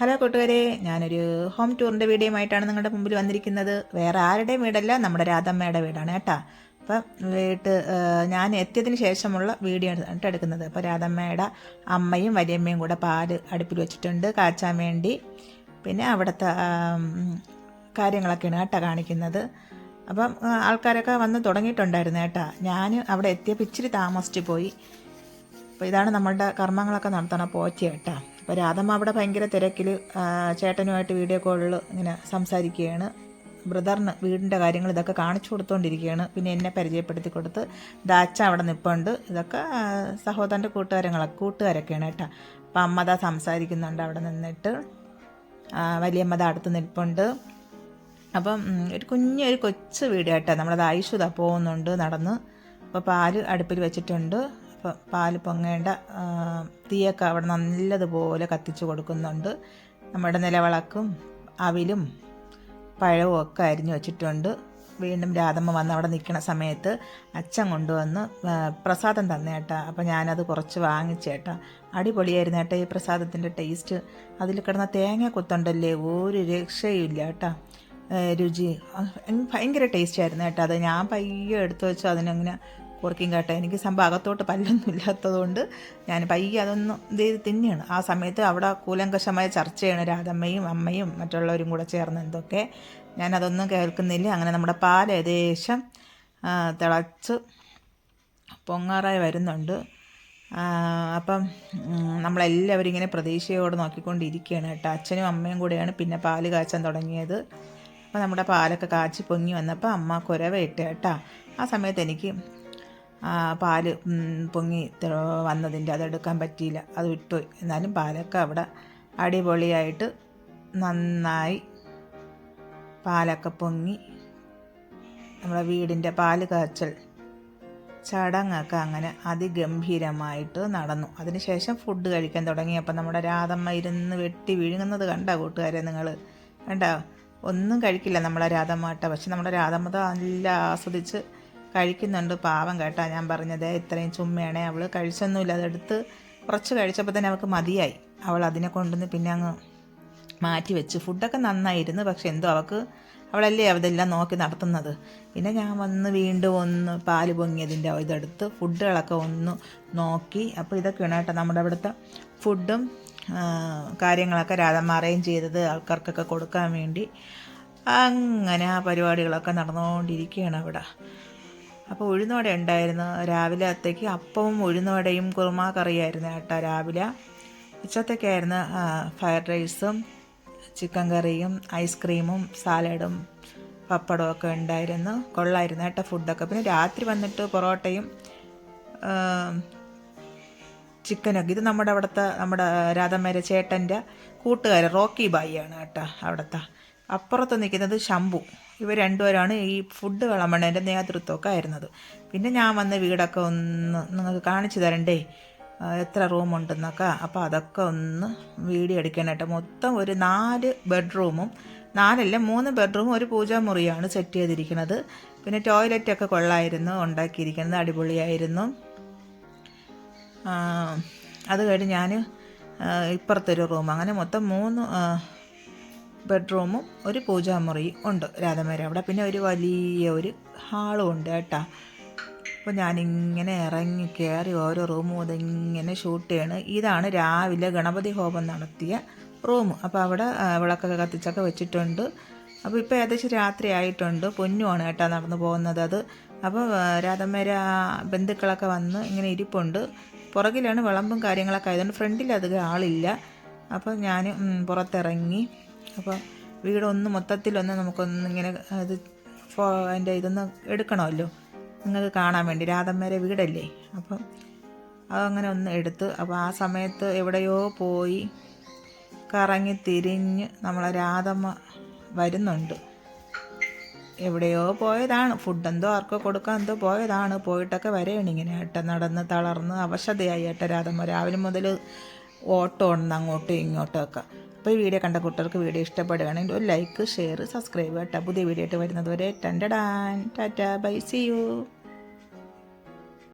Hello കൂട്ടുകാരെ ഞാനൊരു home ടൂറിന്റെ വീഡിയോയുമായിട്ടാണ് നിങ്ങളുടെ മുമ്പിൽ വന്നിരിക്കുന്നത്. വേറെ ആരുടെയും വീടല്ല നമ്മുടെ രാധമ്മയുടെ വീടാണ് കേട്ടോ. അപ്പം വീട്ട് ഞാൻ എത്തിയതിന് ശേഷമുള്ള വീഡിയോ ആണ് കേട്ടോ എടുക്കുന്നത്. അപ്പോൾ രാധമ്മയുടെ അമ്മയും വലിയമ്മയും കൂടെ പാൽ അടുപ്പിൽ വെച്ചിട്ടുണ്ട് കാച്ചാൻ വേണ്ടി. പിന്നെ അവിടുത്തെ കാര്യങ്ങളൊക്കെയാണ് കേട്ടോ കാണിക്കുന്നത്. അപ്പം ആൾക്കാരൊക്കെ വന്ന് തുടങ്ങിയിട്ടുണ്ടായിരുന്നു കേട്ടോ. ഞാൻ അവിടെ എത്തിയപ്പോൾ ഇച്ചിരി താമസിച്ച് പോയി. അപ്പോൾ ഇതാണ് നമ്മളുടെ കർമ്മങ്ങളൊക്കെ നടത്തണ പോച്ച കേട്ടോ. അപ്പോൾ രാധമ്മ അവിടെ ഭയങ്കര തിരക്കിൽ ചേട്ടനുമായിട്ട് വീഡിയോ കോളിൽ ഇങ്ങനെ സംസാരിക്കുകയാണ്. ബ്രദറിന് വീടിന്റെ കാര്യങ്ങൾ ഇതൊക്കെ കാണിച്ചു കൊടുത്തുകൊണ്ടിരിക്കുകയാണ് പിന്നെ എന്നെ പരിചയപ്പെടുത്തി കൊടുത്ത് ദാച്ച അവിടെ നിൽപ്പുണ്ട് ഇതൊക്കെ സഹോദരന്റെ കൂട്ടുകാരങ്ങളൊക്കെ കൂട്ടുകാരൊക്കെയാണ് കേട്ടോ. അപ്പം അമ്മ അതാ സംസാരിക്കുന്നുണ്ട് അവിടെ നിന്നിട്ട്. വലിയമ്മ അടുത്ത് നിൽപ്പുണ്ട് അപ്പം ഒരു കുഞ്ഞ് ഒരു കൊച്ചു വീട് കേട്ടോ. നമ്മളത് ആയുഷ് പോകുന്നുണ്ട് നടന്ന്. അപ്പോൾ പാൽ അടുപ്പിൽ വെച്ചിട്ടുണ്ട്. പാൽ പൊങ്ങേണ്ട തീയൊക്കെ അവിടെ നല്ലതുപോലെ കത്തിച്ച് കൊടുക്കുന്നുണ്ട്. നമ്മുടെ നിലവിളക്കും അവിലും പഴവും ഒക്കെ അരിഞ്ഞു വെച്ചിട്ടുണ്ട്. വീണ്ടും രാധമ്മ വന്ന് അവിടെ നിൽക്കുന്ന സമയത്ത് അച്ഛൻ കൊണ്ടുവന്ന് പ്രസാദം തന്നേട്ടാ. അപ്പോൾ ഞാനത് കുറച്ച് വാങ്ങിച്ചേട്ടാ. അടിപൊളിയായിരുന്നു ഏട്ടാ ഈ പ്രസാദത്തിന്റെ ടേസ്റ്റ്. അതിൽ കിടന്ന തേങ്ങ കുത്തുണ്ടല്ലേ? ഒരു രക്ഷയില്ല കേട്ടാ രുചി. ഭയങ്കര ടേസ്റ്റ് ആയിരുന്നു കേട്ടോ അത്. ഞാൻ പയ്യെ എടുത്തു വെച്ചു അതിനങ്ങനെ കുറുക്കും കേട്ടോ എനിക്ക് സംഭവം അകത്തോട്ട് പല്ലൊന്നും ഇല്ലാത്തതുകൊണ്ട് ഞാൻ പയ്യെ അതൊന്നും ഇത് ചെയ്ത് തിന്നെയാണ്. ആ സമയത്ത് അവിടെ കൂലങ്കഷമായ ചർച്ചയാണ് രാധമ്മയും അമ്മയും മറ്റുള്ളവരും കൂടെ ചേർന്ന് എന്തൊക്കെ. ഞാനതൊന്നും കേൾക്കുന്നില്ല. അങ്ങനെ നമ്മുടെ പാൽ ഏകദേശം തിളച്ച് പൊങ്ങാറായി വരുന്നുണ്ട്. അപ്പം നമ്മളെല്ലാവരും ഇങ്ങനെ പ്രതീക്ഷയോടെ നോക്കിക്കൊണ്ടിരിക്കുകയാണ് കേട്ടോ. അച്ഛനും അമ്മയും കൂടെയാണ് പിന്നെ പാൽ കാച്ചാൻ തുടങ്ങിയത്. അപ്പോൾ നമ്മുടെ പാലൊക്കെ കാച്ചി പൊങ്ങി വന്നപ്പോൾ അമ്മ കുരവ ഇട്ട് കേട്ടോ. ആ സമയത്ത് എനിക്ക് പാൽ പൊങ്ങി വന്നതിന്റെ അതെടുക്കാൻ പറ്റിയില്ല. അത് വിട്ടുപോയി എന്നാലും പാലൊക്കെ അവിടെ അടിപൊളിയായിട്ട് നന്നായി പാലൊക്കെ പൊങ്ങി. നമ്മുടെ വീടിന്റെ പാൽ കാച്ചൽ ചടങ്ങൊക്കെ അങ്ങനെ അതിഗംഭീരമായിട്ട് നടന്നു. അതിനുശേഷം ഫുഡ് കഴിക്കാൻ തുടങ്ങിയപ്പോൾ നമ്മുടെ രാധമ്മ ഇരുന്ന് വെട്ടി വിഴുങ്ങുന്നത് കണ്ട കൂട്ടുകാരെ നിങ്ങൾ? കണ്ടോ? ഒന്നും കഴിക്കില്ല നമ്മളെ രാധമ്മ കേട്ടോ പക്ഷെ നമ്മുടെ രാധമ്മ നല്ല ആസ്വദിച്ച് കഴിക്കുന്നുണ്ട്. പാവം കേട്ടാ ഞാൻ പറഞ്ഞത്. ഇത്രയും ചുമ്മയാണേ അവൾ കഴിച്ചൊന്നുമില്ല. അതെടുത്ത് കുറച്ച് കഴിച്ചപ്പോൾ തന്നെ അവൾക്ക് മതിയായി. അവൾ അതിനെ കൊണ്ടുവന്ന് പിന്നെ അങ്ങ് മാറ്റി വെച്ച്. ഫുഡൊക്കെ നന്നായിരുന്നു. പക്ഷെ എന്തോ അവൾക്ക് അവളല്ലേ അതെല്ലാം നോക്കി നടത്തുന്നത്. പിന്നെ ഞാൻ വന്ന് വീണ്ടും ഒന്ന് പാൽ പൊങ്ങിയതിന്റെ ഇതെടുത്ത് ഫുഡുകളൊക്കെ ഒന്ന് നോക്കി. അപ്പോൾ ഇതൊക്കെയാണ് കേട്ടോ നമ്മുടെ അവിടുത്തെ ഫുഡും കാര്യങ്ങളൊക്കെ രാധമ്മ അറേഞ്ച് ചെയ്തത് ആൾക്കാർക്കൊക്കെ കൊടുക്കാൻ വേണ്ടി. അങ്ങനെ ആ പരിപാടികളൊക്കെ നടന്നുകൊണ്ടിരിക്കുകയാണ് അവിടെ. അപ്പോൾ ഉഴുന്നുവട ഉണ്ടായിരുന്നു. രാവിലെ അത്തേക്ക് അപ്പവും ഉഴുന്നുവടയും കുറുമാ കറിയായിരുന്നു കേട്ടോ രാവിലെ. ഉച്ചത്തേക്കായിരുന്നു ഫ്രൈഡ് റൈസും ചിക്കൻ കറിയും ഐസ്ക്രീമും സാലഡും പപ്പടവും ഒക്കെ ഉണ്ടായിരുന്നു. കൊള്ളായിരുന്നു കേട്ടോ ഫുഡൊക്കെ പിന്നെ രാത്രി വന്നിട്ട് പൊറോട്ടയും ചിക്കനൊക്കെ ഇത് നമ്മുടെ അവിടുത്തെ നമ്മുടെ രാധമ്മേരെ ചേട്ടന്റെ കൂട്ടുകാരൻ റോക്കി ബായിയാണ് കേട്ടോ അവിടുത്തെ. അപ്പുറത്ത് നിൽക്കുന്നത് ശംഭു. ഇവർ രണ്ടുപേരാണ് ഈ ഫുഡ് വിളമ്പണേന്റെ നേതൃത്വമൊക്കെ ആയിരുന്നത്. പിന്നെ ഞാൻ വന്ന വീടൊക്കെ ഒന്ന് നിങ്ങൾക്ക് കാണിച്ചു തരണ്ടേ? എത്ര റൂമുണ്ടെന്നൊക്കെ. അപ്പോൾ അതൊക്കെ ഒന്ന് വീഡിയോ എടുക്കാനായിട്ട് മൊത്തം ഒരു നാല് ബെഡ്റൂമും നാലല്ല മൂന്ന് ബെഡ്റൂമും ഒരു പൂജാമുറിയാണ് സെറ്റ് ചെയ്തിരിക്കുന്നത്. പിന്നെ ടോയ്ലറ്റൊക്കെ കൊള്ളായിരുന്നു ഉണ്ടാക്കിയിരിക്കുന്നത് അടിപൊളിയായിരുന്നു. അത് കഴിഞ്ഞ് ഞാൻ ഇപ്പുറത്തൊരു റൂം. അങ്ങനെ മൊത്തം മൂന്ന് ബെഡ്റൂമും ഒരു പൂജാമുറിയും ഉണ്ട് രാധമേര അവിടെ. പിന്നെ ഒരു വലിയ ഒരു ഹാളും ഉണ്ട് കേട്ടോ. അപ്പോൾ ഞാനിങ്ങനെ ഇറങ്ങി കയറി ഓരോ റൂമും അതിങ്ങനെ ഷൂട്ട് ചെയ്യണ്. ഇതാണ് രാവിലെ ഗണപതി ഹോമം നടത്തിയ റൂം. അപ്പോൾ അവിടെ വിളക്കൊക്കെ കത്തിച്ചൊക്കെ വെച്ചിട്ടുണ്ട്. അപ്പോൾ ഇപ്പോൾ ഏകദേശം രാത്രി ആയിട്ടുണ്ട്. പൊന്നുമാണ് കേട്ടോ നടന്നു പോകുന്നത് അത്. അപ്പോൾ രാധമേര ബന്ധുക്കളൊക്കെ വന്ന് ഇങ്ങനെ ഇരിപ്പുണ്ട്. പുറകിലാണ് വിളമ്പും കാര്യങ്ങളൊക്കെ ആയതുകൊണ്ട് ഫ്രണ്ടിൽ അധികം ആളില്ല അപ്പോൾ ഞാൻ പുറത്തിറങ്ങി അപ്പോൾ വീടൊന്ന് മൊത്തത്തിലൊന്ന് നമുക്കൊന്ന് ഇങ്ങനെ അത് അതിന്റെ ഇതൊന്ന് എടുക്കണമല്ലോ. നിങ്ങൾക്ക് കാണാൻ വേണ്ടി. രാധമ്മേരെ വീടല്ലേ? അപ്പം അതങ്ങനെ ഒന്ന് എടുത്ത് അപ്പോൾ ആ സമയത്ത് എവിടെയോ പോയി കറങ്ങി തിരിഞ്ഞ് നമ്മളെ രാധമ്മ വരുന്നുണ്ട്. എവിടെയോ പോയതാണ്. ഫുഡ് എന്തോ ആർക്കോ കൊടുക്കാൻ എന്തോ പോയതാണ്. പോയിട്ടൊക്കെ വരെയാണ് ഇങ്ങനെ ഏട്ട നടന്ന് തളർന്ന് അവശതയായി ഏട്ട രാധമ്മ. രാവിലെ മുതൽ ഓട്ടോ ഉണ്ട് അങ്ങോട്ടും ഇങ്ങോട്ടും ഒക്കെ. അപ്പോൾ ഈ വീഡിയോ കണ്ട കുട്ടികൾക്ക് വീഡിയോ ഇഷ്ടപ്പെടുകയാണെങ്കിൽ ഒരു ലൈക്ക് ഷെയർ സബ്സ്ക്രൈബ് കേട്ടോ. പുതിയ വീഡിയോ ആയിട്ട് വരുന്നത് വരെ. ടൻഡഡാൻ ടാറ്റ ബൈ സി യു